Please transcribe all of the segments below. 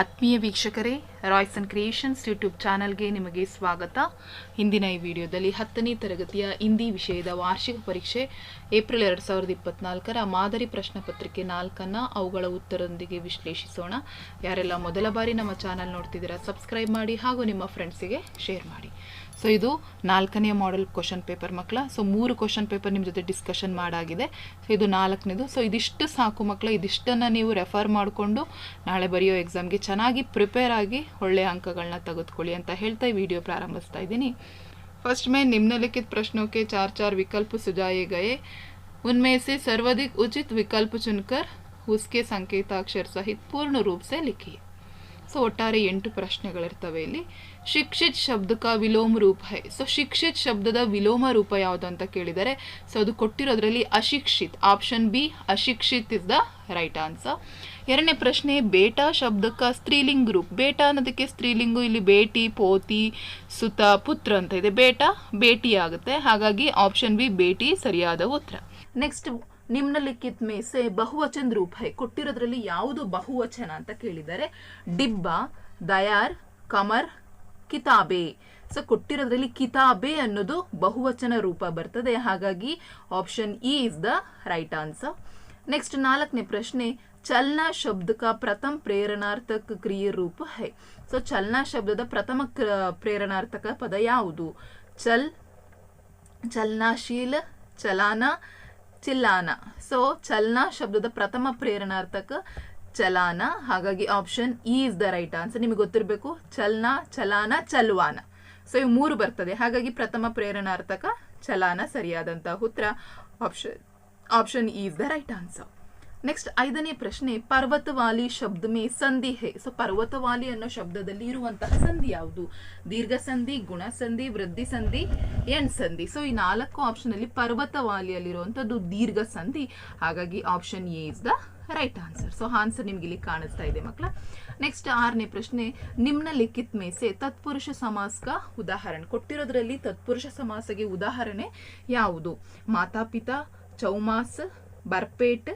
ಆತ್ಮೀಯ ವೀಕ್ಷಕರೇ Royce and creations YouTube ಚಾನಲ್ಗೆ ನಿಮಗೆ ಸ್ವಾಗತ. ಹಿಂದಿನ ಈ ವಿಡಿಯೋದಲ್ಲಿ ಹತ್ತನೇ ತರಗತಿಯ ಹಿಂದಿ ವಿಷಯದ ವಾರ್ಷಿಕ ಪರೀಕ್ಷೆ, ಏಪ್ರಿಲ್ ಎರಡು ಸಾವಿರದ ಇಪ್ಪತ್ನಾಲ್ಕರ ಮಾದರಿ ಪ್ರಶ್ನೆ ಪತ್ರಿಕೆ ನಾಲ್ಕನ್ನು ಅವುಗಳ ಉತ್ತರದೊಂದಿಗೆ ವಿಶ್ಲೇಷಿಸೋಣ. ಯಾರೆಲ್ಲ ಮೊದಲ ಬಾರಿ ನಮ್ಮ ಚಾನಲ್ ನೋಡ್ತಿದ್ದೀರಾ ಸಬ್ಸ್ಕ್ರೈಬ್ ಮಾಡಿ ಹಾಗೂ ನಿಮ್ಮ ಫ್ರೆಂಡ್ಸಿಗೆ ಶೇರ್ ಮಾಡಿ. ಸೊ ಇದು ನಾಲ್ಕನೇ ಮಾಡೆಲ್ ಕ್ವಶನ್ ಪೇಪರ್ ಮಕ್ಕಳ ಸೊ ಮೂರು ಕ್ವಶನ್ ಪೇಪರ್ ನಿಮ್ಮ ಜೊತೆ ಡಿಸ್ಕಷನ್ ಮಾಡಾಗಿದೆ ಸೊ ಇದು ನಾಲ್ಕನೇದು ಸೊ ಇದಿಷ್ಟು ಸಾಕು ಮಕ್ಕಳ ಇದಿಷ್ಟನ್ನು ನೀವು ರೆಫರ್ ಮಾಡಿಕೊಂಡು ನಾಳೆ ಬರೆಯೋ ಎಕ್ಸಾಮ್ಗೆ ಚೆನ್ನಾಗಿ ಪ್ರಿಪೇರ್ ಆಗಿ ಒಳ್ಳೆಯ ಅಂಕಗಳನ್ನ ತೆಗೆದುಕೊಳ್ಳಿ ಅಂತ ಹೇಳ್ತಾ ಈ ವಿಡಿಯೋ ಪ್ರಾರಂಭಿಸ್ತಾ ಇದ್ದೀನಿ फर्स्ट में निम्नलिखित प्रश्नों के चार चार विकल्प सुझाए गए उनमें से सर्वाधिक उचित विकल्प चुनकर उसके संकेताक्षर सहित पूर्ण रूप से लिखिए ಸೊ ಒಟ್ಟಾರೆ ಎಂಟು ಪ್ರಶ್ನೆಗಳಿರ್ತವೆ ಇಲ್ಲಿ. ಶಿಕ್ಷಿತ್ ಶಬ್ದಕ ವಿಲೋಮ ರೂಪ ಹೈ. ಸೊ ಶಿಕ್ಷಿತ್ ಶಬ್ದದ ವಿಲೋಮ ರೂಪ ಯಾವುದು ಅಂತ ಕೇಳಿದರೆ ಸೊ ಅದು ಕೊಟ್ಟಿರೋದ್ರಲ್ಲಿ ಅಶಿಕ್ಷಿತ್ ಆಪ್ಷನ್ ಬಿ ಅಶಿಕ್ಷಿತ್ ಇಸ್ ದ ರೈಟ್ ಆನ್ಸರ್ ಎರಡನೇ ಪ್ರಶ್ನೆ, ಬೇಟಾ ಶಬ್ದಕ ಸ್ತ್ರೀಲಿಂಗ್ ರೂಪ್. ಬೇಟಾ ಅನ್ನೋದಕ್ಕೆ ಸ್ತ್ರೀಲಿಂಗು, ಇಲ್ಲಿ ಬೇಟಿ, ಪೋತಿ, ಸುತ, ಪುತ್ರ ಅಂತ ಇದೆ. ಬೇಟಾ ಭೇಟಿ ಆಗುತ್ತೆ ಹಾಗಾಗಿ ಆಪ್ಷನ್ ಬಿ ಭೇಟಿ ಸರಿಯಾದ ಉತ್ತರ. ನೆಕ್ಸ್ಟ್ ನಿಮ್ನಲಿಖಿತ್ ಮೇಸೆ ಬಹುವಚನ ರೂಪ ಹೈ. ಕೊಟ್ಟಿರೋದ್ರಲ್ಲಿ ಯಾವುದು ಬಹುವಚನ ಅಂತ ಕೇಳಿದ್ದಾರೆ. ಡಿಬ್ಬ, ದಯಾರ್, ಕಮರ್, ಕಿತಾಬೆ. ಸೊ ಕೊಟ್ಟಿರೋದ್ರಲ್ಲಿ ಕಿತಾಬೆ ಅನ್ನೋದು ಬಹುವಚನ ರೂಪ ಬರ್ತದೆ. ಹಾಗಾಗಿ option E is the right answer next ನಾಲ್ಕನೇ ಪ್ರಶ್ನೆ, ಚಲನಾ ಶಬ್ದಕ ಪ್ರಥಮ ಪ್ರೇರಣಾರ್ಥಕ ಕ್ರಿಯೆ ರೂಪ ಹೈ. ಸೊ ಚಲನಾ ಶಬ್ದದ ಪ್ರಥಮ ಪ್ರೇರಣಾರ್ಥಕ ಪದ ಯಾವುದು? ಚಲ್, ಚಲನಾಶೀಲ, ಚಲಾನ ಚಿಲ್ಲಾನ ಸೊ ಚಲನ ಶಬ್ದದ ಪ್ರಥಮ ಪ್ರೇರಣಾರ್ಥಕ ಚಲಾನ. ಹಾಗಾಗಿ option E is the right answer ನಿಮಗೆ ಗೊತ್ತಿರಬೇಕು, ಚಲನ, ಚಲಾನ, ಚಲ್ವಾನ. ಸೊ ಇವು ಮೂರು ಬರ್ತದೆ. ಹಾಗಾಗಿ ಪ್ರಥಮ ಪ್ರೇರಣಾರ್ಥಕ ಚಲಾನ ಸರಿಯಾದಂತಹ ಉತ್ತರ. Option option E is the right answer next ಐದನೇ ಪ್ರಶ್ನೆ, ಪರ್ವತವಾಲಿ ಶಬ್ದ ಮೇ ಸಂಧಿ ಹೇ ಸೊ ಪರ್ವತವಾಲಿ ಅನ್ನೋ ಶಬ್ದದಲ್ಲಿ ಇರುವಂತಹ ಸಂಧಿ ಯಾವುದು? ದೀರ್ಘ ಸಂಧಿ, ಗುಣ ಸಂಧಿ, ವೃದ್ಧಿ ಸಂಧಿ, ಎಣ್ ಸಂಧಿ. ಸೊ ಈ ನಾಲ್ಕು ಆಪ್ಷನ್ ಅಲ್ಲಿ ಪರ್ವತವಾಲಿಯಲ್ಲಿರುವಂತದ್ದು ದೀರ್ಘ ಸಂಧಿ. ಹಾಗಾಗಿ option A is the right answer so answer ನಿಮ್ಗೆ ಇಲ್ಲಿ ಕಾಣಿಸ್ತಾ ಇದೆ ಮಕ್ಕಳ. ನೆಕ್ಸ್ಟ್ ಆರನೇ ಪ್ರಶ್ನೆ, ನಿಮ್ನ ಲಿಖಿತ್ ಮೇಸೆ ತತ್ಪುರುಷ ಸಮಾಸ್ಕ ಉದಾಹರಣೆ. ಕೊಟ್ಟಿರೋದ್ರಲ್ಲಿ ತತ್ಪುರುಷ ಸಮಾಸಗೆ ಉದಾಹರಣೆ ಯಾವುದು? ಮಾತಾಪಿತ, ಚೌಮಾಸ್, ಬರ್ಪೇಟ್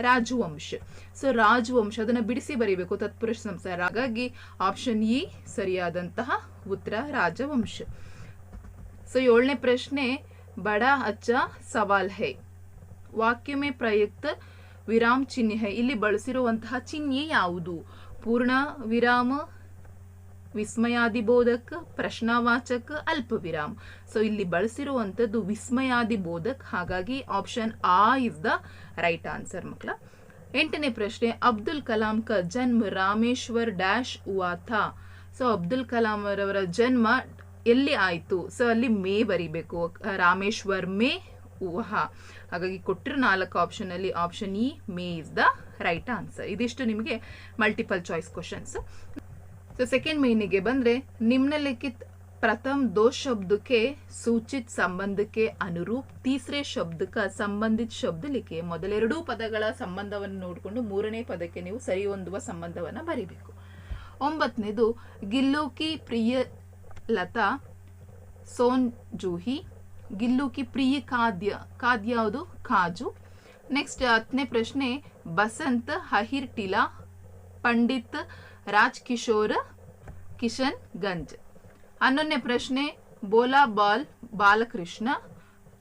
ರಾಜವಂಶ ಸೊ ರಾಜವಂಶ ಅದನ್ನ ಬಿಡಿಸಿ ಬರೀಬೇಕು. ತತ್ಪುರುಷ ಸಂಸಾರ ಹಾಗಾಗಿ ಆಪ್ಷನ್ ಇ ಸರಿಯಾದಂತಹ ಉತ್ತರ ರಾಜವಂಶ ಸೊ ಏಳನೇ ಪ್ರಶ್ನೆ, ಬಡ, ಅಚ್ಚ, ಸವಾಲ್ ಹೈ. ವಾಕ್ಯ ಮೇ ಪ್ರಯುಕ್ತ ವಿರಾಮ್ ಚಿಹ್ನೆ ಹೈ. ಇಲ್ಲಿ ಬಳಸಿರುವಂತಹ ಚಿಹ್ನೆ ಯಾವುದು? ಪೂರ್ಣ, ವಿರಾಮ ವಿಸ್ಮಯಾದಿಬೋಧಕ್, ಪ್ರಶ್ನಾವಾಚಕ ಅಲ್ಪ ವಿರಾಮ್ ಸೊ ಇಲ್ಲಿ ಬಳಸಿರುವಂಥದ್ದು ವಿಸ್ಮಯಾದಿಬೋಧಕ್. ಹಾಗಾಗಿ ಆಪ್ಷನ್ ಆ ಇಸ್ ದ ರೈಟ್ ಆನ್ಸರ್ ಮಕ್ಕಳ. ಎಂಟನೇ ಪ್ರಶ್ನೆ, ಅಬ್ದುಲ್ ಕಲಾಂ ಕ ಜನ್ಮ ರಾಮೇಶ್ವರ್ ಡ್ಯಾಶ್ ಥಾ ಸೊ ಅಬ್ದುಲ್ ಕಲಾಂ ಅವರವರ ಜನ್ಮ ಎಲ್ಲಿ ಆಯಿತು? ಸೊ ಅಲ್ಲಿ ಮೇ ಬರೀಬೇಕು. ರಾಮೇಶ್ವರ್ ಮೇ ಊಹಾ ಹಾಗಾಗಿ ಕೊಟ್ಟಿರೋ ನಾಲ್ಕು ಆಪ್ಷನ್ ಅಲ್ಲಿ ಆಪ್ಷನ್ ಇ ಮೇ ಇಸ್ ದ ರೈಟ್ ಆನ್ಸರ್ ಇದಿಷ್ಟು ನಿಮಗೆ multiple choice questions so second ಮೇನಿಗೆ ಬಂದ್ರೆ ನಿಮ್ನಲಿಖಿತ್ ಪ್ರಥಮ್ दो शब्द के सूचित ಸಂಬಂಧಕ್ಕೆ ಅನುರೂಪ್ ತೀಸರೆ ಶಬ್ದಕ ಸಂಬಂಧಿತ ಶಬ್ದ ಲಿಖೆ ಮೊದಲೆರಡೂ ಪದಗಳ ಸಂಬಂಧವನ್ನು ನೋಡಿಕೊಂಡು ಮೂರನೇ ಪದಕ್ಕೆ ನೀವು ಸರಿ ಹೊಂದುವ ಸಂಬಂಧವನ್ನ ಬರಿಬೇಕು ಒಂಬತ್ತನೇದು ಗಿಲ್ಲೋಕಿ ಪ್ರಿಯ ಲತಾ ಸೋನ್ ಜೂಹಿ ಗಿಲ್ಲು ಕಿ ಪ್ರಿಯ ಖಾದ್ಯ ಖಾದ್ಯ ಯಾವುದು ಕಾಜು ನೆಕ್ಸ್ಟ್ ಹತ್ತನೇ ಪ್ರಶ್ನೆ ಬಸಂತ್ ಹಹಿರ್ ಟಿಲಾ ಪಂಡಿತ್ ರಾಜ್ ಕಿಶೋರ್ ಕಿಶನ್ ಗಂಜ್. ಹನ್ನೊಂದನೇ ಪ್ರಶ್ನೆ, ಬೋಲಾ ಬಾಲ್, ಬಾಲಕೃಷ್ಣ,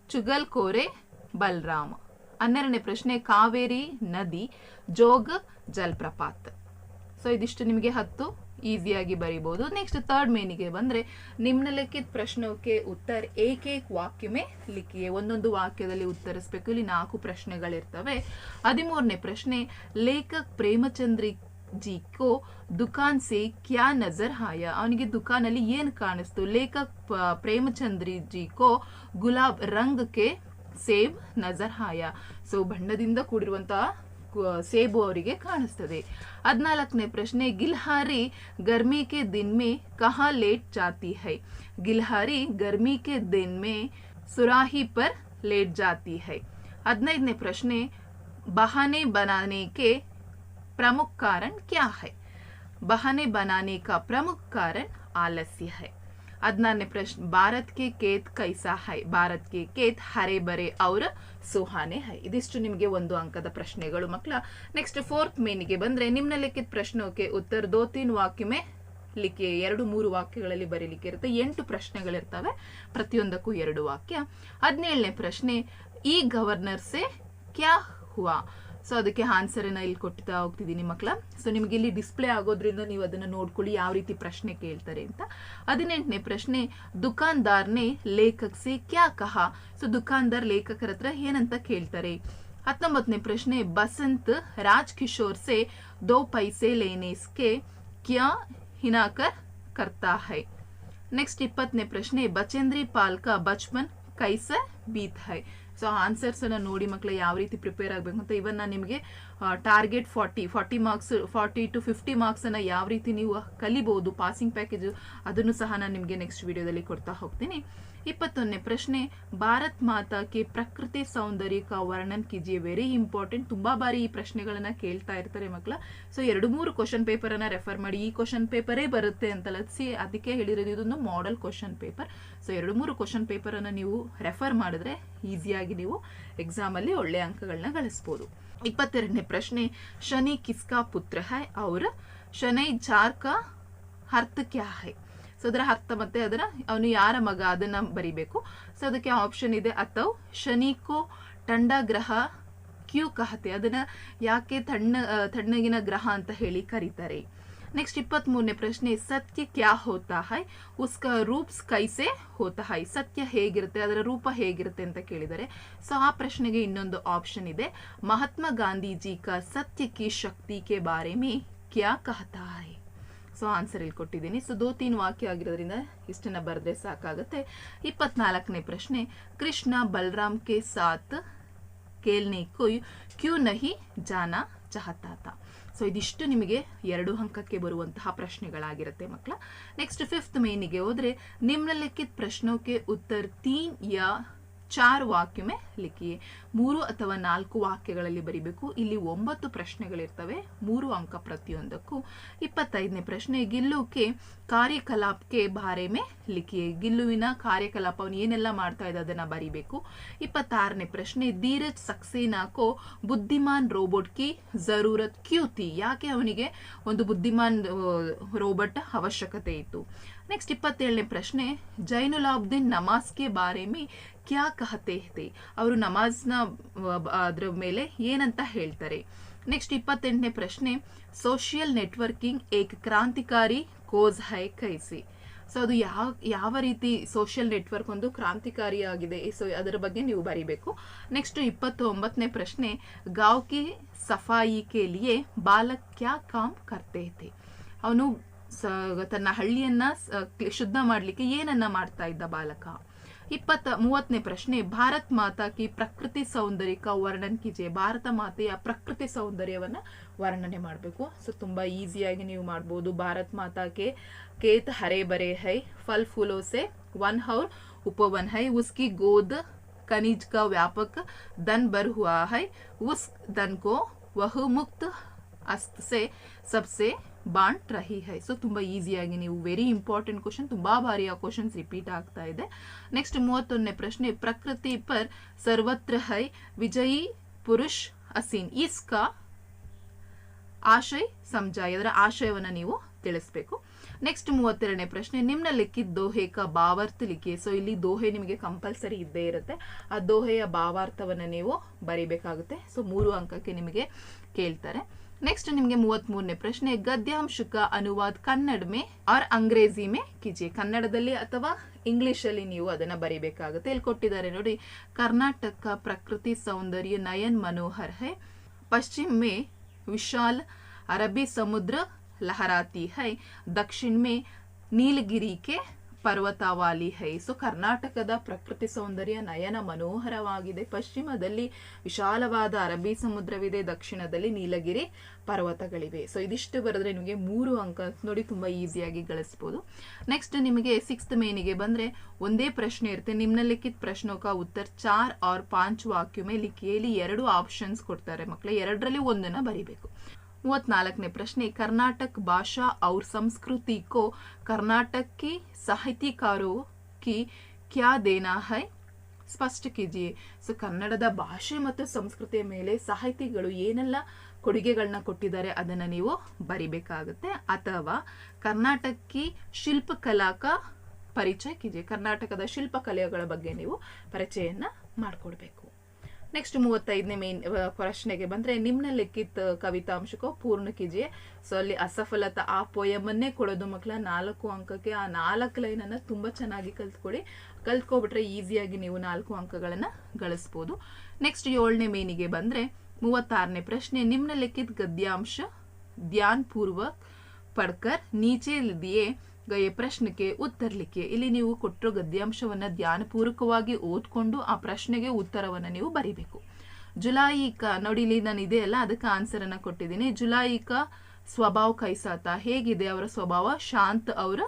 ಚುಗಲ್ ಕೋರೆ, ಬಲರಾಮ್. ಹನ್ನೆರಡನೇ ಪ್ರಶ್ನೆ, ಕಾವೇರಿ ನದಿ, ಜೋಗ, ಜಲಪ್ರಪಾತ್. ಸೊ ಇದಿಷ್ಟು ನಿಮಗೆ ಹತ್ತು, ಈಸಿಯಾಗಿ ಬರೀಬಹುದು ನೆಕ್ಸ್ಟ್ ಥರ್ಡ್ ಮೇನಿಗೆ ಬಂದ್ರೆ ಲೆಕ್ಕಿದ ಪ್ರಶ್ನೋಕೆ ಉತ್ತರ, ಏಕೈಕ್ ವಾಕ್ಯಮೇ ಲಿಖಿಯೇ. ಒಂದೊಂದು ವಾಕ್ಯದಲ್ಲಿ ಉತ್ತರಿಸಬೇಕು. ಇಲ್ಲಿ ನಾಲ್ಕು ಪ್ರಶ್ನೆಗಳಿರ್ತವೆ. ಹದಿಮೂರನೇ ಪ್ರಶ್ನೆ, ಲೇಖಕ್ ಪ್ರೇಮಚಂದ್ರಿ ಜಿ ಕೋ ದುಕಾನ್ ಸೆ ಕ್ಯಾ ನಜರ್ ಆಯಾ ಅವನಿಗೆ ದುಕಾನಲ್ಲಿ ಏನು ಕಾಣಿಸ್ತು ಲೇಖಕ್ ಪ್ರೇಮಚಂದ್ರಿ ಜಿ ಕೋ ಗುಲಾಬ್ ರಂಗಕ್ಕೆ ಸೇಬ್ ನಜರ್ ಆಯಾ ಸೊ ಬಣ್ಣದಿಂದ ಕೂಡಿರುವಂತಹ ಸೇಬು ಅವರಿಗೆ ಕಾಣಿಸ್ತದೆ ಹದಿನಾಲ್ಕನೇ ಪ್ರಶ್ನೆ ಗಿಲ್ಹಾರಿ ಗರ್ಮಿಕೆ ದಿನ್ಮೆ ಕಹಾ ಲೇಟ್ ಜಾತಿ ಹೈ ಗಿಲ್ಹಾರಿ ಗರ್ಮಿಕೆ ದಿನ್ಮೆ ಸುರಾಹಿ ಪರ್ ಲೇಟ್ ಜಾತಿ ಹೈ ಹದಿನೈದನೇ ಪ್ರಶ್ನೆ ಬಹಾನೆ ಬನಾನೆ ಕೆ प्रमुख कारण क्या है बहाने बनाने का प्रमुख कारण आलस्य है ಹದಿನಾರನೇ ಪ್ರಶ್ನೆ Bharat K ಕೇತ್ ಕೈಸಾ high Bharat K ಕೇತ್ ಹರೆ ಬರೆ ಅವ್ರ ಸುಹಾನೆ ಹೈ ಇದಿಷ್ಟು ನಿಮಗೆ ಒಂದು ಅಂಕದ ಪ್ರಶ್ನೆಗಳು ಮಕ್ಕಳ ನೆಕ್ಸ್ಟ್ ಫೋರ್ತ್ ಮೇನಿಗೆ ಬಂದ್ರೆ ನಿಮ್ನಲಿಖಿತ ಪ್ರಶ್ನೋಕೆ ಉತ್ತರ ದೋ ತೀನ್ ವಾಕ್ಯ ಮೇ ಲಿಖಿ ಎರಡು ಮೂರು ವಾಕ್ಯಗಳಲ್ಲಿ ಬರೀಲಿಕ್ಕೆ ಇರುತ್ತೆ ಎಂಟು ಪ್ರಶ್ನೆಗಳಿರ್ತವೆ ಪ್ರತಿಯೊಂದಕ್ಕೂ ಎರಡು ವಾಕ್ಯ ಹದಿನೇಳನೇ ಪ್ರಶ್ನೆ ಈ ಗವರ್ನರ್ ಸೆ ಕ್ಯಾ ಹುವಾ ಸೊ ಅದಕ್ಕೆ ಆನ್ಸರನ್ನ ಇಲ್ಲಿ ಕೊಡ್ತಾ ಹೋಗ್ತಿದ್ದೀನಿ ಮಕ್ಕಳ. ಸೊ ನಿಮಗೆ ಇಲ್ಲಿ ಡಿಸ್ಪ್ಲೇ ಆಗೋದ್ರಿಂದ ನೀವು ಅದನ್ನ ನೋಡ್ಕೊಳ್ಳಿ, ಯಾವ ರೀತಿ ಪ್ರಶ್ನೆ ಕೇಳ್ತಾರೆ ಅಂತ. ಹದಿನೆಂಟನೇ ಪ್ರಶ್ನೆ ದುಖಾನ್ದಾರ್ನೇ ಲೇಖಕ್ ಸೆ ಕ್ಯಾ ಕಹ? ಸೊ ದುಕಾನ್ದಾರ್ ಲೇಖಕರ ಹತ್ರ ಏನಂತ ಕೇಳ್ತಾರೆ? ಹತ್ತೊಂಬತ್ತನೇ ಪ್ರಶ್ನೆ, ಬಸಂತ್ ರಾಜ್ ಕಿಶೋರ್ ಸೆ ದೋ ಪೈಸೆ ಲೇನೇಸ್ಕೆ ಕ್ಯಾ ಹಿನಾಕರ್ ಕರ್ತಾ ಹೈ? ನೆಕ್ಸ್ಟ್ ಇಪ್ಪತ್ತನೇ ಪ್ರಶ್ನೆ, ಬಚೇಂದ್ರಿ ಪಾಲ್ಕ ಬಚ್ಪನ್ ಕೈಸ ಬೀತ್ ಹೈ? ಸೊ ಆನ್ಸರ್ಸ್ ಅನ್ನ ನೋಡಿ ಮಕ್ಕಳು ಯಾವ ರೀತಿ ಪ್ರಿಪೇರ್ ಆಗಬೇಕು ಅಂತ ಇವನ್ ನಾನು ನಿಮಗೆ target forty forty marks forty to fifty marks ಅನ್ನ ಯಾವ ರೀತಿ ನೀವು ಕಲಿಬಹುದು ಪಾಸಿಂಗ್ ಪ್ಯಾಕೇಜ್ ಅದನ್ನು ಸಹ ನಾನು ನಿಮಗೆ ನೆಕ್ಸ್ಟ್ ವಿಡಿಯೋದಲ್ಲಿ ಕೊಡ್ತಾ ಹೋಗ್ತೀನಿ. ಇಪ್ಪತ್ತೊಂದನೇ ಪ್ರಶ್ನೆ, ಭಾರತ್ ಮಾತಾ ಕೆ ಪ್ರಕೃತಿ ಸೌಂದರ್ಯಕ ವರ್ಣನ್ ಜಿ ವೆರಿ ಇಂಪಾರ್ಟೆಂಟ್ ತುಂಬಾ ಬಾರಿ ಈ ಪ್ರಶ್ನೆಗಳನ್ನ ಕೇಳ್ತಾ ಇರ್ತಾರೆ ಮಕ್ಕಳ ಸೊ ಎರಡು ಮೂರು ಕ್ವಶನ್ ಪೇಪರ್ ಅನ್ನ ರೆಫರ್ ಮಾಡಿ. ಈ ಕ್ವಶನ್ ಪೇಪರೇ ಬರುತ್ತೆ ಅಂತಲ್ಲ ಸಿ ಅದಕ್ಕೆ ಹೇಳಿರೋದು ಇದೊಂದು ಮಾಡೆಲ್ ಕ್ವಶನ್ ಪೇಪರ್ ಸೊ ಎರಡು ಮೂರು ಕ್ವಶನ್ ಪೇಪರ್ ಅನ್ನ ನೀವು ರೆಫರ್ ಮಾಡಿದ್ರೆ ಈಸಿಯಾಗಿ ನೀವು ಎಕ್ಸಾಮ್ ಅಲ್ಲಿ ಒಳ್ಳೆ ಅಂಕಗಳನ್ನ ಗಳಿಸ್ಬೋದು. ಇಪ್ಪತ್ತೆರಡನೇ ಪ್ರಶ್ನೆ, ಶನಿ ಕಿಸ್ಕಾ ಪುತ್ರ ಹೈ, ಅವರ ಶನೈ ಜಾರ್ಕ ಹರ್ತ ಅರ್ಥ ಕ್ಯಾ ಹೈ? ಸೊ ಅದರ ಅರ್ಥ ಮತ್ತೆ ಅದರ ಅವನು ಯಾರ ಮಗ ಅದನ್ನ ಬರಿಬೇಕು. ಸೊ ಅದಕ್ಕೆ ಆಪ್ಷನ್ ಇದೆ ಅಥವ್ ಶನಿಕೋ ತಂಡ ಗ್ರಹ ಕ್ಯೂ ಕಹತೆ? ಅದನ್ನು ಯಾಕೆ ತಣ್ಣ, ತಣ್ಣಗಿನ ಗ್ರಹ ಅಂತ ಹೇಳಿ ಕರೀತಾರೆ. ನೆಕ್ಸ್ಟ್ ಇಪ್ಪತ್ತ್ ಮೂರನೇ ಪ್ರಶ್ನೆ, ಸತ್ಯ ಕ್ಯಾ ಹೋತ ಹೈ? ಉಸ್ಕ ರೂಪ್ಸ್ ಕೈಸೆ ಹೋತಾ ಹೈ? ಸತ್ಯ ಹೇಗಿರುತ್ತೆ? ಅದರ ರೂಪ ಹೇಗಿರುತ್ತೆ ಅಂತ ಕೇಳಿದರೆ ಸೊ ಆ ಪ್ರಶ್ನೆಗೆ ಇನ್ನೊಂದು ಆಪ್ಷನ್ ಇದೆ. ಮಹಾತ್ಮ ಗಾಂಧೀಜಿ ಕ ಸತ್ಯ ಕಿ ಶಕ್ತಿ ಕೆ ಬಾರೆ ಮೇ ಕ್ಯಾ ಕಹತಾ ಹೈ? ಸೊ ಆನ್ಸರ್ ಇಲ್ಲಿ ಕೊಟ್ಟಿದ್ದೀನಿ. ಸೊ ದೋ ತೀನ್ ವಾಕ್ಯ ಆಗಿರೋದ್ರಿಂದ ಇಷ್ಟನ್ನ ಬರೆದ್ರೆ ಸಾಕಾಗುತ್ತೆ. ಇಪ್ಪತ್ನಾಲ್ಕನೇ ಪ್ರಶ್ನೆ, ಕೃಷ್ಣ ಬಲರಾಮ್ ಕೆ ಸಾತ್ ಕೇಳ್ನೆ ಕೊಯ್ ಕ್ಯೂ ನಹಿ ಜಾನ ಚಾಹತಾತ? ಸೊ ಇದಿಷ್ಟು ನಿಮಗೆ ಎರಡು ಅಂಕಕ್ಕೆ ಬರುವಂತಹ ಪ್ರಶ್ನೆಗಳಾಗಿರುತ್ತೆ ಮಕ್ಕಳ. ನೆಕ್ಸ್ಟ್ ಫಿಫ್ತ್ ಮೇನಿಗೆ ಹೋದ್ರೆ ನಿಮ್ನಲಿಖಿತ ಪ್ರಶ್ನೋಕೆ ಉತ್ತರ ತೀನ್ ಯಾ ಚಾರ್ ವಾಕ್ಯ ಮೇ ಲಿಖಿಯೇ. ಮೂರು ಅಥವಾ ನಾಲ್ಕು ವಾಕ್ಯಗಳಲ್ಲಿ ಬರಿಬೇಕು. ಇಲ್ಲಿ ಒಂಬತ್ತು ಪ್ರಶ್ನೆಗಳಿರ್ತವೆ. ಮೂರು ಅಂಕ ಪ್ರತಿಯೊಂದಕ್ಕೂ. ಇಪ್ಪತ್ತೈದನೇ ಪ್ರಶ್ನೆ ಗಿಲ್ಲುಕ್ಕೆ ಕಾರ್ಯಕಲಾಪಕ್ಕೆ ಬಾರೆ ಮೇ ಲಿಖಿಯೇ. ಗಿಲ್ಲುವಿನ ಕಾರ್ಯಕಲಾಪ ಅವನು ಏನೆಲ್ಲ ಮಾಡ್ತಾ ಇದ್ದ ಅದನ್ನ ಬರಿಬೇಕು. ಇಪ್ಪತ್ತಾರನೇ ಪ್ರಶ್ನೆ, ಧೀರಜ್ ಸಕ್ಸೇನಾಕೋ ಬುದ್ಧಿಮಾನ್ ರೋಬೋಟ್ ಕಿ ಜರೂರತ್ ಕ್ಯೂತಿ ಯಾಕೆ ಅವನಿಗೆ ಒಂದು ಬುದ್ಧಿಮಾನ್ ರೋಬೋಟ್ ಅವಶ್ಯಕತೆ ಇತ್ತು? ನೆಕ್ಸ್ಟ್ ಇಪ್ಪತ್ತೇಳನೇ ಪ್ರಶ್ನೆ ಜೈನುಲಾಬ್ದಿನ್ ನಮಾಜ್ಗೆ ಬಾರೆ ಕ್ಯಾ ಕಹತೆ ತೆ ಅವರು ನಮಾಜ್ನ ಅದರ ಮೇಲೆ ಏನಂತ ಹೇಳ್ತಾರೆ? ನೆಕ್ಸ್ಟ್ ಇಪ್ಪತ್ತೆಂಟನೇ ಪ್ರಶ್ನೆ ಸೋಷಿಯಲ್ ನೆಟ್ವರ್ಕಿಂಗ್ ಏಕ್ ಕ್ರಾಂತಿಕಾರಿ ಕೋಸ್ ಹೈ ಕೈಸಿ? ಸೊ ಅದು ಯಾವ ಯಾವ ರೀತಿ ಸೋಷಿಯಲ್ ನೆಟ್ವರ್ಕ್ ಒಂದು ಕ್ರಾಂತಿಕಾರಿಯಾಗಿದೆ ಸೊ ಅದರ ಬಗ್ಗೆ ನೀವು ಬರೀಬೇಕು. ನೆಕ್ಸ್ಟ್ ಇಪ್ಪತ್ತೊಂಬತ್ತನೇ ಪ್ರಶ್ನೆ ಗಾಂವ್ ಕಿ ಸಫಾಯಿ ಕೇಳಿಯೇ ಲಿಯೆ ಬಾಲಕ್ ಕ್ಯಾ ಕಾಮ್ ಕರ್ತೈತೆ ಅವನು ಸ- ತನ್ನ ಹಳ್ಳಿಯನ್ನ ಸ- ಶುದ್ಧ ಮಾಡಲಿಕ್ಕೆ ಏನನ್ನ ಮಾಡ್ತಾ ಇದ್ದ ಬಾಲಕ ಇಪ್ಪತ್ತ ಮೂವತ್ತನೇ ಪ್ರಶ್ನೆ ಭಾರತ್ ಮಾತಾ ಕಿ ಪ್ರಕೃತಿ ಸೌಂದರ್ಯ ಕಾ ವರ್ಣನ್ ಕಿಜೆ ಭಾರತ ಮಾತೆಯ ಪ್ರಕೃತಿ ಸೌಂದರ್ಯವನ್ನ ವರ್ಣನೆ ಮಾಡಬೇಕು ಸೊ ತುಂಬಾ ಈಸಿಯಾಗಿ ನೀವು ಮಾಡ್ಬೋದು ಭಾರತ್ ಮಾತಾ ಕೆ ಕೇತ್ ಹರೆ ಬರೆ ಹೈ ಫಲ್ ಫೂಲೋ ಸೆ वन और उपवन है उसकी गोद खनिज का व्यापक धन भर हुआ है उस धन को वह मुक्त ಅಸ್ತ್ ಸೆ ಸಬ್ಸೆ ಬಾಂಟ್ ರಹಿ ಹೈ. ಸೊ ತುಂಬ ಈಸಿಯಾಗಿ ನೀವು ವೆರಿ ಇಂಪಾರ್ಟೆಂಟ್ ಕ್ವಶನ್ ತುಂಬಾ ಬಾರಿ ಆ ಕ್ವಶನ್ಸ್ ರಿಪೀಟ್ ಆಗ್ತಾ ಇದೆ. ನೆಕ್ಸ್ಟ್ ಮೂವತ್ತೊಂದನೇ ಪ್ರಶ್ನೆ, ಪ್ರಕೃತಿ ಪರ್ ಸರ್ವತ್ರ ಹೈ, ವಿಜಯಿ, ಪುರುಷ್ ಅಸೀನ್ ಇಸ್ಕಾ, ಆಶಯ್, ಸಂಜಾಯ್. ಅದರ ಆಶಯವನ್ನು ನೀವು ತಿಳಿಸ್ಬೇಕು. ನೆಕ್ಸ್ಟ್ ಮೂವತ್ತೆರಡನೇ ಪ್ರಶ್ನೆ ನಿಮ್ನಲ್ಲಿಕ್ಕಿದ್ದ ದೋಹೆಕ ಭಾವಾರ್ಥ ಲಿಖಿ. ಸೊ ಇಲ್ಲಿ ದೋಹೆ ನಿಮಗೆ ಕಂಪಲ್ಸರಿ ಇದ್ದೇ ಇರುತ್ತೆ. ಆ ದೋಹೆಯ ಭಾವಾರ್ಥವನ್ನು ನೀವು ಬರಿಬೇಕಾಗುತ್ತೆ. ಸೊ ಮೂರು ಅಂಕಕ್ಕೆ ನಿಮಗೆ ಕೇಳ್ತಾರೆ. ನೆಕ್ಸ್ಟ್ ನಿಮಗೆ ಮೂವತ್ಮೂರನೇ ಪ್ರಶ್ನೆ, ಗದ್ಯಾಂಶಕ ಅನುವಾದ ಕನ್ನಡ ಮೇ, ಆರ್ ಅಂಗ್ರೇಜಿ ಮೇ ಕಿಜಿ? ಕನ್ನಡದಲ್ಲಿ ಅಥವಾ ಇಂಗ್ಲಿಷ್ ಅಲ್ಲಿ ನೀವು ಅದನ್ನ ಬರಿಬೇಕಾಗುತ್ತೆ. ಇಲ್ಲಿ ಕೊಟ್ಟಿದ್ದಾರೆ ನೋಡಿ, ಕರ್ನಾಟಕ ಪ್ರಕೃತಿ ಸೌಂದರ್ಯ ನಯನ್ ಮನೋಹರ್ ಹೈ, ಪಶ್ಚಿಮ ಮೇ ವಿಶಾಲ್ ಅರಬ್ಬಿ ಸಮುದ್ರ ಲಹರಾತಿ ಹೈ, ದಕ್ಷಿಣ ಮೇ ನೀಲಗಿರಿಕೆ ಪರ್ವತವಾಲಿ ಹೈ. ಸೊ, ಕರ್ನಾಟಕದ ಪ್ರಕೃತಿ ಸೌಂದರ್ಯ ನಯನ ಮನೋಹರವಾಗಿದೆ. ಪಶ್ಚಿಮದಲ್ಲಿ ವಿಶಾಲವಾದ ಅರಬ್ಬಿ ಸಮುದ್ರವಿದೆ. ದಕ್ಷಿಣದಲ್ಲಿ ನೀಲಗಿರಿ ಪರ್ವತಗಳಿವೆ. ಸೊ, ಇದಿಷ್ಟು ಬರೆದ್ರೆ ನಿಮಗೆ ಮೂರು ಅಂಕ ನೋಡಿ ತುಂಬಾ ಈಸಿಯಾಗಿ ಗಳಿಸ್ಬೋದು. ನೆಕ್ಸ್ಟ್ ನಿಮಗೆ ಸಿಕ್ಸ್ತ್ ಮೇನಿಗೆ ಬಂದರೆ ಒಂದೇ ಪ್ರಶ್ನೆ ಇರುತ್ತೆ. ನಿಮ್ಮನ್ನ ಪ್ರಶ್ನೋ ಕಾ ಉತ್ತರ ಚಾರ್ ಆರ್ ಪಾಂಚ್ ವಾಕ್ಯ ಮೇಲೆ ಲಿಖಿಯಲ್ಲಿ ಎರಡು ಆಪ್ಷನ್ಸ್ ಕೊಡ್ತಾರೆ ಮಕ್ಕಳು. ಎರಡರಲ್ಲಿ ಒಂದನ್ನು ಬರಿಬೇಕು. ಮೂವತ್ನಾಲ್ಕನೇ ಪ್ರಶ್ನೆ, ಕರ್ನಾಟಕ ಭಾಷಾ ಔರ್ ಸಂಸ್ಕೃತಿ ಕೋ ಕರ್ನಾಟಕಕ್ಕೆ ಸಾಹಿತ್ಯಕಾರೋ ಕಿ ಕ್ಯಾ ದೇನಾ ಹೈ? ಸ್ಪಷ್ಟ ಕೀಜಿಯೇ. ಸೊ, ಕನ್ನಡದ ಭಾಷೆ ಮತ್ತು ಸಂಸ್ಕೃತಿಯ ಮೇಲೆ ಸಾಹಿತಿಗಳು ಏನೆಲ್ಲ ಕೊಡುಗೆಗಳನ್ನ ಕೊಟ್ಟಿದ್ದಾರೆ ಅದನ್ನು ನೀವು ಬರಿಬೇಕಾಗುತ್ತೆ. ಅಥವಾ ಕರ್ನಾಟಕಿ ಶಿಲ್ಪಕಲಾಕ ಪರಿಚಯ ಕಿಜಿಯೇ. ಕರ್ನಾಟಕದ ಶಿಲ್ಪಕಲೆಗಳ ಬಗ್ಗೆ ನೀವು ಪರಿಚಯನ ಮಾಡಿಕೊಡ್ಬೇಕು. ನೆಕ್ಸ್ಟ್ ಮೂವತ್ತೈದನೇ ಮೇನ್ ಪ್ರಶ್ನೆಗೆ ಬಂದರೆ ನಿಮ್ಮನ್ನ ಲಿಖಿತ್ ಕವಿತಾಂಶಕ್ಕೋ ಪೂರ್ಣ ಕಿಜಿ. ಸೊ ಅಲ್ಲಿ ಅಸಫಲತ ಆ ಪೊಯಮನ್ನೇ ಕೊಡೋದು ಮಕ್ಕಳ ನಾಲ್ಕು ಅಂಕಕ್ಕೆ. ಆ ನಾಲ್ಕು ಲೈನನ್ನು ತುಂಬ ಚೆನ್ನಾಗಿ ಕಲ್ತ್ಕೊಳ್ಳಿ ಕಲ್ತ್ಕೊಬಿಟ್ರೆ ಈಸಿಯಾಗಿ ನೀವು ನಾಲ್ಕು ಅಂಕಗಳನ್ನು ಗಳಿಸ್ಬೋದು. ನೆಕ್ಸ್ಟ್ ಏಳನೇ ಮೇನಿಗೆ ಬಂದರೆ ಮೂವತ್ತಾರನೇ ಪ್ರಶ್ನೆ. ನಿಮ್ಮನ್ನ ಲಿಖಿತ್ ಗದ್ಯಾಂಶ ಧ್ಯಾನ್ ಪೂರ್ವಕ್ ಪಡ್ಕರ್, ನೀಚೆ ದಿಯೇ ಪ್ರಶ್ನೆಗೆ ಉತ್ತರಲಿಕ್ಕೆ. ಇಲ್ಲಿ ನೀವು ಕೊಟ್ಟಿರೋ ಗದ್ಯಾಂಶವನ್ನು ಧ್ಯಾನಪೂರ್ವಕವಾಗಿ ಓದ್ಕೊಂಡು ಆ ಪ್ರಶ್ನೆಗೆ ಉತ್ತರವನ್ನ ನೀವು ಬರಿಬೇಕು. ಜುಲಾಯಿಕ, ನೋಡಿ ಇಲ್ಲಿ ನಾನು ಇದೆಯಲ್ಲ ಅದಕ್ಕೆ ಆನ್ಸರನ್ನು ಕೊಟ್ಟಿದ್ದೀನಿ. ಜುಲಾಯಿಕ ಸ್ವಭಾವ ಕೈಸಾತ. ಹೇಗಿದೆ ಅವರ ಸ್ವಭಾವ? ಶಾಂತ್ ಅವರ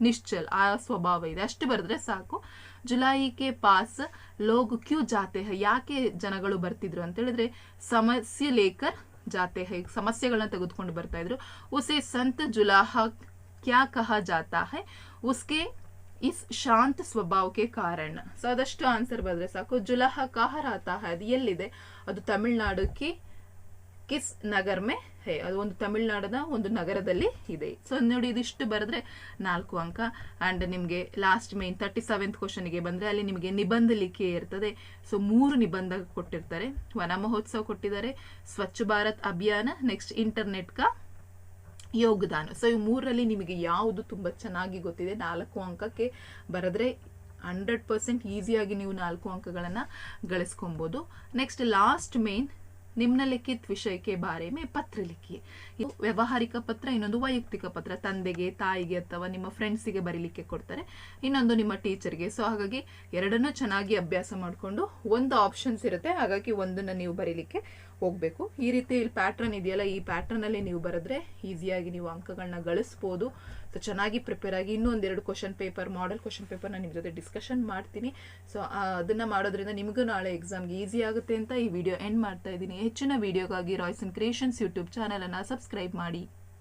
ನಿಶ್ಚಲ್. ಆ ಸ್ವಭಾವ ಇದೆ. ಅಷ್ಟು ಬರೆದ್ರೆ ಸಾಕು. ಜುಲಾಯಿಕೆ ಪಾಸ್, ಲೋಗ್ ಕ್ಯೂ ಜಾತೆ ಯಾಕೆ ಜನಗಳು ಬರ್ತಿದ್ರು ಅಂತ ಹೇಳಿದ್ರೆ, ಸಮಸ್ಯೆ ಲೇಖರ್ ಜಾತೆ ಸಮಸ್ಯೆಗಳನ್ನ ತೆಗೆದುಕೊಂಡು ಬರ್ತಾ ಇದ್ರು. ಉಸೆ ಸಂತ ಜುಲಾಹ ಕ್ಯಾ ಕಹ है? उसके इस ಇಸ್ ಶಾಂತ ಸ್ವಭಾವಕ್ಕೆ ಕಾರಣ ಸೊ ಅದಷ್ಟು ಆನ್ಸರ್ ಬಂದರೆ ಸಾಕು ಜುಲಹಾ ಕಹ ರಾತಾ ಹೈ ಅದು ಎಲ್ಲಿದೆ ಅದು ತಮಿಳ್ನಾಡುಕ್ಕೆ ಕಿಸ್ ನಗರ್ ಮೇ ಹೇ ಅದು ಒಂದು ತಮಿಳ್ನಾಡಿನ ಒಂದು ನಗರದಲ್ಲಿ ಇದೆ. ಸೊ ನೋಡಿ ಇದಿಷ್ಟು ಬರೆದ್ರೆ ನಾಲ್ಕು ಅಂಕ. ಆ್ಯಂಡ್ ನಿಮಗೆ ಲಾಸ್ಟ್ ಮೇನ್ ತರ್ಟಿ ಸೆವೆಂತ್ ಕ್ವಶನ್ಗೆ ಬಂದರೆ ಅಲ್ಲಿ ನಿಮಗೆ ನಿಬಂಧಲಿಕೆ ಇರ್ತದೆ. ಸೊ ಮೂರು ನಿಬಂಧ ಕೊಟ್ಟಿರ್ತಾರೆ. ವನ ಮಹೋತ್ಸವ ಕೊಟ್ಟಿದ್ದಾರೆ. ಸ್ವಚ್ಛ ಭಾರತ್ ಅಭಿಯಾನ ನೆಕ್ಸ್ಟ್ ಇಂಟರ್ನೆಟ್ ಕಾ ಯೋಗದಾನ. ಸೊ ಈ ಮೂರರಲ್ಲಿ ನಿಮಗೆ ಯಾವುದು ತುಂಬ ಚೆನ್ನಾಗಿ ಗೊತ್ತಿದೆ, ನಾಲ್ಕು ಅಂಕಕ್ಕೆ ಬರೆದ್ರೆ ಹಂಡ್ರೆಡ್ ಪರ್ಸೆಂಟ್ ಈಸಿಯಾಗಿ ನೀವು ನಾಲ್ಕು ಅಂಕಗಳನ್ನು ಗಳಿಸ್ಕೊಬೋದು. ನೆಕ್ಸ್ಟ್ ಲಾಸ್ಟ್ ಮೇನ್ ನಿಮ್ನಲಿಖಿತ್ ವಿಷಯಕ್ಕೆ ಬಾರೆ ಮೇ ಪತ್ರ ಲಿಖಿ. ಇದು ವ್ಯಾವಹಾರಿಕ ಪತ್ರ, ಇನ್ನೊಂದು ವೈಯಕ್ತಿಕ ಪತ್ರ. ತಂದೆಗೆ, ತಾಯಿಗೆ ಅಥವಾ ನಿಮ್ಮ ಫ್ರೆಂಡ್ಸಿಗೆ ಬರೀಲಿಕ್ಕೆ ಕೊಡ್ತಾರೆ. ಇನ್ನೊಂದು ನಿಮ್ಮ ಟೀಚರ್ಗೆ. ಸೊ ಹಾಗಾಗಿ ಎರಡನ್ನೂ ಚೆನ್ನಾಗಿ ಅಭ್ಯಾಸ ಮಾಡಿಕೊಂಡು ಒಂದು ಆಪ್ಷನ್ಸ್ ಇರುತ್ತೆ. ಹಾಗಾಗಿ ಒಂದನ್ನು ನೀವು ಬರೀಲಿಕ್ಕೆ ಹೋಗಬೇಕು. ಈ ರೀತಿ ಇಲ್ಲಿ ಪ್ಯಾಟ್ರನ್ ಇದೆಯಲ್ಲ? ಈ ಪ್ಯಾಟ್ರನಲ್ಲಿ ನೀವು ಬರೆದ್ರೆ ಈಸಿಯಾಗಿ ನೀವು ಅಂಕಗಳನ್ನ ಗಳಿಸ್ಬೋದು. ಚೆನ್ನಾಗಿ ಪ್ರಿಪೇರ್ ಆಗಿ ಇನ್ನೂ ಒಂದೆರಡು question paper model question paper ನಾನು ನಿಮ್ಮ ಜೊತೆ ಡಿಸ್ಕಷನ್ ಮಾಡ್ತೀನಿ. ಸೊ ಅದನ್ನು ಮಾಡೋದ್ರಿಂದ ನಿಮಗೂ ನಾಳೆ ಎಕ್ಸಾಮ್ಗೆ ಈಸಿ ಆಗುತ್ತೆ ಅಂತ ಈ ವಿಡಿಯೋ ಎಂಡ್ ಮಾಡ್ತಾ ಇದ್ದೀನಿ. ಹೆಚ್ಚಿನ ವಿಡಿಯೋಗಾಗಿ ರಾಯ್ಸನ್ ಕ್ರಿಯೇಷನ್ಸ್ ಯೂಟ್ಯೂಬ್ ಚಾನಲನ್ನು ಸಬ್ಸ್ಕ್ರೈಬ್ ಮಾಡಿ.